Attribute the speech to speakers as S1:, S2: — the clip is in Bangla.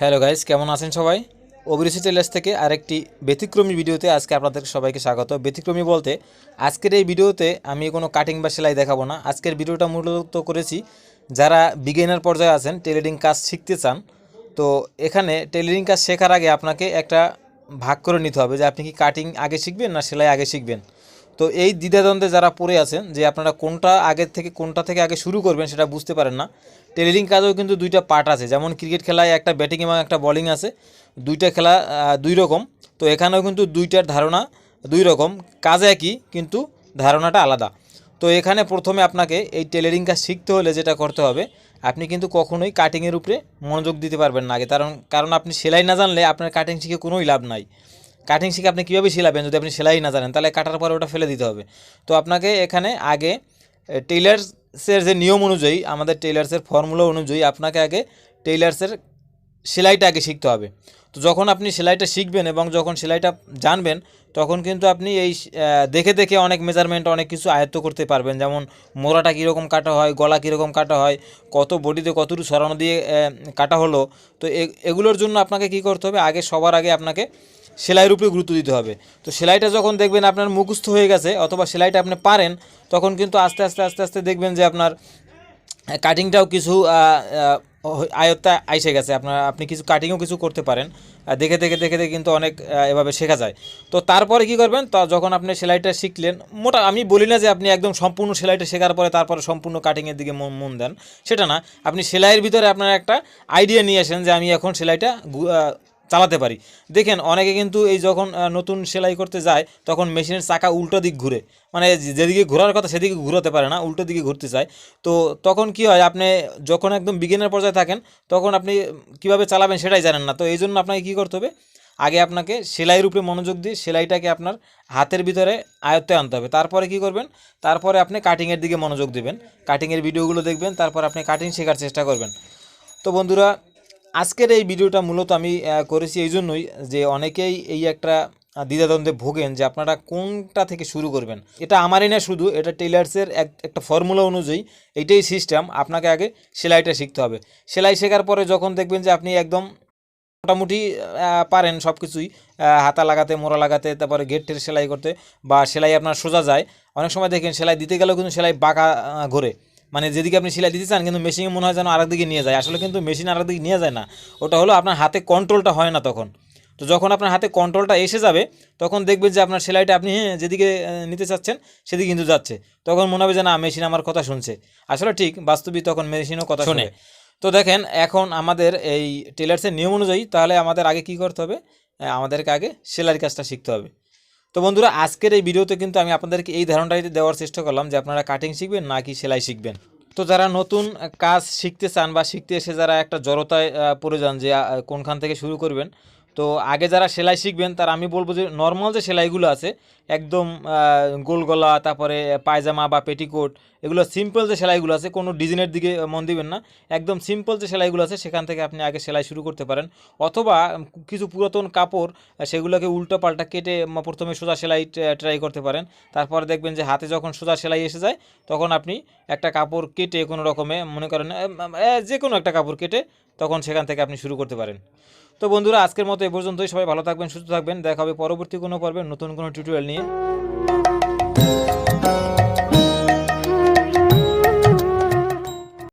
S1: হ্যালো গাইস, কেমন আছেন সবাই? অভিরুচি টেলার্স থেকে আরেকটি ব্যতিক্রমী ভিডিওতে আজকে আপনাদের সবাইকে স্বাগত। ব্যতিক্রমী বলতে, আজকের এই ভিডিওতে আমি কোনো কাটিং বা সেলাই দেখাবো না। আজকের ভিডিওটা মূলত করেছি যারা বিগিনার পর্যায়ে আছেন টেলারিং কাজ শিখতে চান, তো এখানে টেলারিং কাজ শেখার আগে আপনাকে একটা ভাগ করে নিতে হবে যে আপনি কি কাটিং আগে শিখবেন না সেলাই আগে শিখবেন। তো এই দ্বিধাদ্বন্দ্বে যারা পড়ে আছেন, যে আপনারা কোনটা আগে থেকে, কোনটা থেকে আগে শুরু করবেন সেটা বুঝতে পারেন না। টেলিলিং কাজেও কিন্তু দুইটা পার্ট আছে। যেমন ক্রিকেট খেলায় একটা ব্যাটিং এবং একটা বলিং আছে। দুইটা খেলা দুই রকম। তো এখানেও কিন্তু দুইটার ধারণা দুই রকম। কাজ একই, কিন্তু ধারণাটা আলাদা। তো এখানে প্রথমে আপনাকে এই টেলারিং কাজ শিখতে হলে যেটা করতে হবে, আপনি কিন্তু কখনোই কাটিংয়ের উপরে মনোযোগ দিতে পারবেন না আগে। কারণ কারণ আপনি সেলাই না জানলে আপনার কাটিং শিখে কোনোই লাভ নাই। কাটিং শিখে আপনি কীভাবে সেলাবেন যদি আপনি সেলাই না জানেন, তাহলে কাটার পরে ওটা ফেলে দিতে হবে। তো আপনাকে এখানে আগে টেইলার্সের যে নিয়ম অনুযায়ী, আমাদের টেইলার্সের ফর্মুলা অনুযায়ী আপনাকে আগে টেইলার্সের সেলাইটা আগে শিখতে হবে। তো যখন আপনি সেলাইটা শিখবেন এবং যখন সেলাইটা জানবেন, তখন কিন্তু আপনি এই দেখে দেখে অনেক মেজারমেন্ট অনেক কিছু আয়ত্ত করতে পারবেন। যেমন মোড়াটা কীরকম কাটা হয়, গলা কীরকম কাটা হয়, কত বডিতে কতটুকু সরানো দিয়ে কাটা হলো। তো এগুলোর জন্য আপনাকে কি করতে হবে, আগে সবার আগে আপনাকে সেলাইয়ের উপরে গুরুত্ব দিতে হবে। তো সেলাইটা যখন দেখবেন আপনার মুখস্থ হয়ে গেছে অথবা সেলাইটা আপনি পারেন, তখন কিন্তু আস্তে আস্তে আস্তে আস্তে দেখবেন যে আপনার কাটিংটাও কিছু আয়ত্তা আইসে গেছে। আপনার, আপনি কিছু কাটিংও কিছু করতে পারেন। দেখে দেখে দেখে দেখে কিন্তু অনেক এভাবে শেখা যায়। তো তারপরে কি করবেন? তা যখন আপনি সেলাইটা শিখলেন, মোটা, আমি বলি না যে আপনি একদম সম্পূর্ণ সেলাইটা শেখার পরে তারপরে সম্পূর্ণ কাটিংয়ের দিকে মন দেন। সেটা না। আপনি সেলাইয়ের ভিতরে আপনার একটা আইডিয়া নিয়ে আসেন যে আমি এখন সেলাইটা চালাতে পারি। দেখেন, অনেকে কিন্তু এই যখন নতুন সেলাই করতে যায়, তখন মেশিনের চাকা উল্টো দিক ঘুরে। মানে যেদিকে ঘোরার কথা সেদিকে ঘুরাতে পারে না, উল্টো দিকে ঘুরতে চায়। তো তখন কি হয়, আপনি যখন একদম বিগিনার পর্যায়ে থাকেন, তখন আপনি কীভাবে চালাবেন সেটাই জানেন না। তো এই জন্য আপনাকে কী করতে হবে, আগে আপনাকে সেলাইয়ের উপরে মনোযোগ দিয়ে সেলাইটাকে আপনার হাতের ভিতরে আয়ত্তে আনতে হবে। তারপরে কি করবেন, তারপরে আপনি কাটিংয়ের দিকে মনোযোগ দেবেন। কাটিংয়ের ভিডিওগুলো দেখবেন, তারপর আপনি কাটিং শেখার চেষ্টা করবেন। তো বন্ধুরা আজকের এই ভিডিওটা মূলত আমি করেছি এই জন্যই যে অনেকেই এই একটা দ্বিধাদ্বন্দ্বে ভোগেন যে আপনারা কোনটা থেকে শুরু করবেন। এটা আমারই না শুধু, এটা টেলার্সের এক, একটা ফর্মুলা অনুযায়ী এইটাই সিস্টেম, আপনাকে আগে সেলাইটা শিখতে হবে। সেলাই শেখার পরে যখন দেখবেন যে আপনি একদম মোটামুটি পারেন সব কিছুই হাতা লাগাতে, মোড়া লাগাতে, তারপরে গেট টের সেলাই করতে বা সেলাই আপনার সোজা যায়, অনেক সময় দেখেন সেলাই দিতে গেলেও কিন্তু সেলাই বাঁকা ঘোরে। মানে যেদিকে আপনি সেলাই দিতে চান কিন্তু মেশিনে মনে হয় যেন আরেক দিকে নিয়ে যায়। আসলে কিন্তু মেশিন আরেক দিকে নিয়ে যায় না। ওটা হলো আপনার হাতে কন্ট্রোলটা হয় না তখন। তো যখন আপনার হাতে কন্ট্রোলটা এসে যাবে তখন দেখবেন যে আপনার সেলাইটা আপনি হ্যাঁ যেদিকে নিতে চাচ্ছেন সেদিকে কিন্তু যাচ্ছে। তখন মনে হবে যে না মেশিন আমার কথা শুনছে। আসলে ঠিক বাস্তবিক তখন মেশিনও কথা শোনে। তো দেখেন এখন আমাদের এই টেলার্সের নিয়ম অনুযায়ী তাহলে আমাদের আগে কি করতে হবে? আমাদেরকে আগে সেলাইয়ের কাজটা শিখতে হবে। তো বন্ধুরা, আজকের এই ভিডিওতে কিন্তু আমি আপনাদেরকে এই ধারণাটাই দেওয়ার চেষ্টা করলাম যে আপনারা কাটিং শিখবেন নাকি সেলাই শিখবেন। তো যারা নতুন কাজ শিখতে চান বা শিখতে এসে যারা একটা জড়তায় পড়ে যান যে কোনখান থেকে শুরু করবেন তো আগে যারা সেলাই শিখবেন, তার আমি বলব যে নর্মাল যে সেলাইগুলো আছে, একদম গোল গলা, তারপরে পায়জামা বা পেটিকোট, এগুলো সিম্পল যে সেলাইগুলো আছে, কোনো ডিজাইনের দিকে মন দিবেন না। একদম সিম্পল যে সেলাইগুলো আছে, সেখান থেকে আপনি আগে সেলাই শুরু করতে পারেন। অথবা কিছু পুরাতন কাপড় সেগুলোকে উল্টো পাল্টা কেটে প্রথমে সোজা সেলাই ট্রাই করতে পারেন। তারপরে দেখবেন যে হাতে যখন সোজা সেলাই এসে যায়, তখন আপনি একটা কাপড় কেটে কোনো রকমে, মনে করেন যে কোনো একটা কাপড় কেটে, তখন সেখান থেকে আপনি শুরু করতে পারেন। তো বন্ধুরা, আজকের মতো এ পর্যন্তই। সবাই ভালো থাকবেন, সুস্থ থাকবেন। দেখা হবে পরবর্তী কোনো পর্বে নতুন কোনো টিউটোরিয়াল নিয়ে।